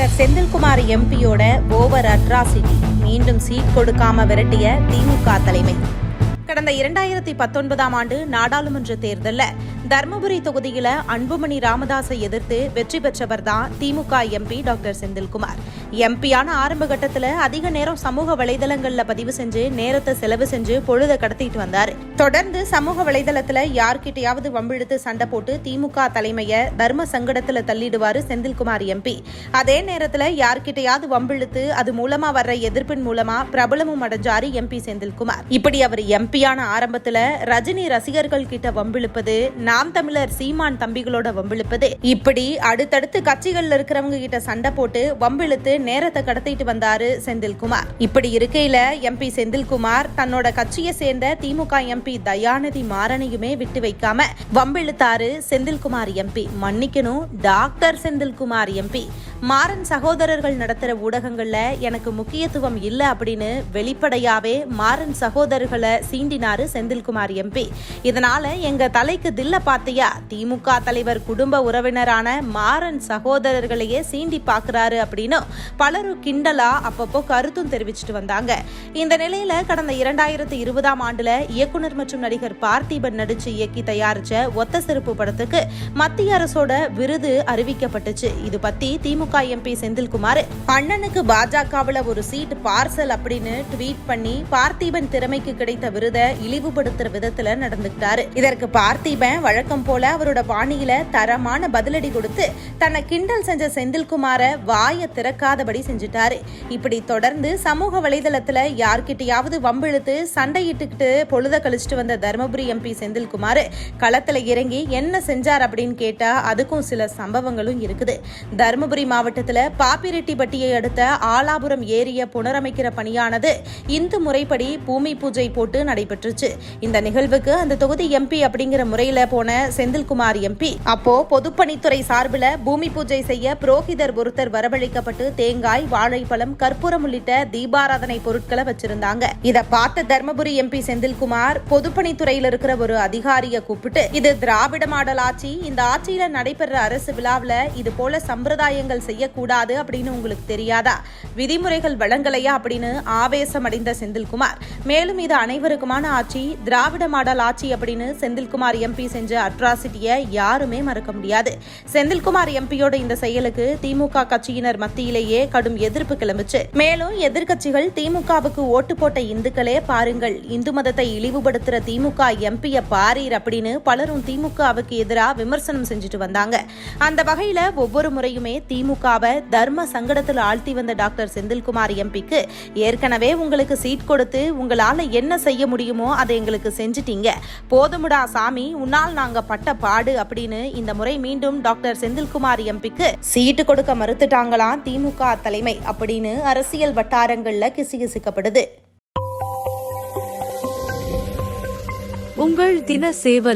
Doctor Senthilkumar எம்பியோட over atrocity. மீண்டும் seat கொடுக்காம விரட்டிய திமுக தலைமை. கடந்த இரண்டாயிரத்தி பத்தொன்பதாம் ஆண்டு நாடாளுமன்ற தேர்தலில் தர்மபுரி தொகுதியில அன்புமணி ராமதாஸை எதிர்த்து வெற்றி பெற்றவர் தான் திமுக எம்பி டாக்டர் செந்தில்குமார். எம்பியான ஆரம்ப கட்டத்துல அதிக நேரம் சமூக வலைதளங்கள்ல பதிவு செஞ்சு நேரத்தை செலவு செஞ்சு பொழுத கடத்திட்டு வந்தார். தொடர்ந்து சமூக வலைதளத்துல யார்கிட்டயாவது வம்பிழுத்து சண்டை போட்டு திமுக தலைமைய தர்ம சங்கடத்துல தள்ளிடுவாரு செந்தில்குமார் எம்பி அதே நேரத்துல யார்கிட்டயாவது வம்பிழுத்து அது மூலமா வர்ற எதிர்ப்பின் மூலமா பிரபலமும் அடைஞ்சாரு எம்பி செந்தில்குமார். இப்படி அவர் எம்பியான ஆரம்பத்துல ரஜினி ரசிகர்கள் கிட்ட வம்பிழுப்பது நாம் தமிழர் சீமான் தம்பிகளோட வம்பிழுப்பது. இப்படி அடுத்தடுத்து கட்சிகள்ல இருக்கிறவங்க கிட்ட சண்டை போட்டு வம்பிழுத்து நேரத்தை கடத்திட்டு வந்தாரு செந்தில்குமார். இப்படி இருக்கையில எம்பி செந்தில்குமார் தன்னோட கட்சியை சேர்ந்த திமுக எம்பி தயாநிதி மாறனையுமே விட்டு வைக்காம வம்பிழுத்தாரு செந்தில்குமார் எம்பி மன்னிக்கணும் டாக்டர் செந்தில்குமார் எம்பி மாறன் சகோதரர்கள் நடத்துகிற ஊடகங்களில் எனக்கு முக்கியத்துவம் இல்லை அப்படின்னு வெளிப்படையாவே மாறன் சகோதரர்களை சீண்டினாரு செந்தில்குமார் எம்பி. இதனால எங்க தலைக்கு தில்ல பார்த்தியா திமுக தலைவர் குடும்ப உறவினரான மாறன் சகோதரர்களையே சீண்டி பார்க்குறாரு அப்படின்னு பலரும் கிண்டலா அப்பப்போ கருத்தும் தெரிவிச்சிட்டு வந்தாங்க. இந்த நிலையில கடந்த இரண்டாயிரத்தி இருபதாம் ஆண்டுல இயக்குனர் மற்றும் நடிகர் பார்த்திபன் நடிச்சு இயக்கி தயாரிச்ச ஒத்த சிறப்பு படத்துக்கு மத்திய அரசோட விருது அறிவிக்கப்பட்டுச்சு. இது பத்தி திமுக எம்பி செந்தில்குமார் அண்ணனுக்கு பாஜகவில் ஒரு சீட் பார்சல் அப்படின்னு ட்வீட் பண்ணி பார்த்திபன் திறமைக்கு கிடைத்த விருதை இழிவுபடுத்துற விதத்துல நடந்துகிட்டாரு இதற்கு பார்த்திபன் வழக்கம் போல அவரோட பாணியில தரமான பதிலடி கொடுத்து தன்னை கிண்டல் செஞ்ச செந்தில்குமார வாய திறக்காதபடி செஞ்சுட்டாரு. இப்படி தொடர்ந்து சமூக வலைதளத்துல யார்கிட்டயாவது வம்பிழுத்து சண்டையிட்டுக்கிட்டு பொழுத கழிச்சிட்டு வந்த தருமபுரி எம்பி செந்தில்குமார் களத்துல இறங்கி என்ன செஞ்சார்? அப்படின்னு கேட்டா அதுக்கும் சில சம்பவங்களும் இருக்குது. தருமபுரி மாவட்டத்தில் பாப்பிரெட்டிப்பட்டியை அடுத்த ஆலாபுரம் ஏரிய புனரமைக்கிற பணியானது இந்து முறைப்படி பூமி பூஜை போட்டு நடைபெற்றுச்சு. இந்த நிகழ்வுக்கு அந்த தொகுதி எம்பி அப்படிங்கிற முறையில போன செந்தில்குமார் எம்பி. அப்போ பொதுப்பணித்துறை சார்பில் பூமி பூஜை செய்ய புரோகிதர் ஒருத்தர் வரவழைக்கப்பட்டு தேங்காய் வாழைப்பழம் கற்பூரம் உள்ளிட்ட தீபாராதனை பொருட்களை வச்சிருந்தாங்க. இத பார்த்த தர்மபுரி எம்பி செந்தில்குமார் பொதுப்பணித்துறையில் இருக்கிற ஒரு அதிகாரிய கூப்பிட்டு இது திராவிட மாடல் ஆட்சி. இந்த ஆட்சியில நடைபெற அரசு விழாவில் இது போல சம்பிரதாயங்கள் செய்யக்கூடாது அப்படின்னு உங்களுக்கு தெரியாதா? விதிமுறைகள் வழங்கலையா அப்படின்னு ஆவேசம் அடைந்த செந்தில்குமார். மேலும் இது அனைவருக்குமான ஆட்சி திராவிட மாடல் ஆட்சி அப்படின்னு செந்தில்குமார் எம்பி செஞ்ச அட்ராசிட்டியை யாருமே மறக்க முடியாது. செந்தில்குமார் எம்பியோட இந்த செயலுக்கு திமுக கட்சியினர் மத்தியிலேயே கடும் எதிர்ப்பு கிளம்புச்சு. மேலும் எதிர்க்கட்சிகள் திமுகவுக்கு ஓட்டு போட்ட இந்துக்களே பாருங்கள் இந்து மதத்தை இழிவுபடுத்துற திமுக எம்பிய பாரீர் அப்படின்னு பலரும் திமுகவுக்கு எதிராக விமர்சனம் செஞ்சுட்டு வந்தாங்க. அந்த வகையில ஒவ்வொரு முறையுமே திமுக திமுகவை தர்ம சங்கடத்தில் ஆழ்த்தி வந்த டாக்டர் செந்தில்குமார் எம்பிக்கு ஏற்கனவே உங்களுக்கு சீட் கொடுத்து உங்களால என்ன செய்ய முடியுமோ அதை எங்களுக்கு செஞ்சிட்டீங்க. போதுமுடா சாமி உன்னால் நாங்க பட்ட பாடு அப்படின்னு இந்த முறை மீண்டும் டாக்டர் செந்தில்குமார் எம்பிக்கு சீட்டு கொடுக்க மறுத்துட்டாங்களாம் திமுக தலைமை அப்படின்னு அரசியல் வட்டாரங்கள்ல கிசுகிசுக்கப்படுது. உங்கள் தின சேவல்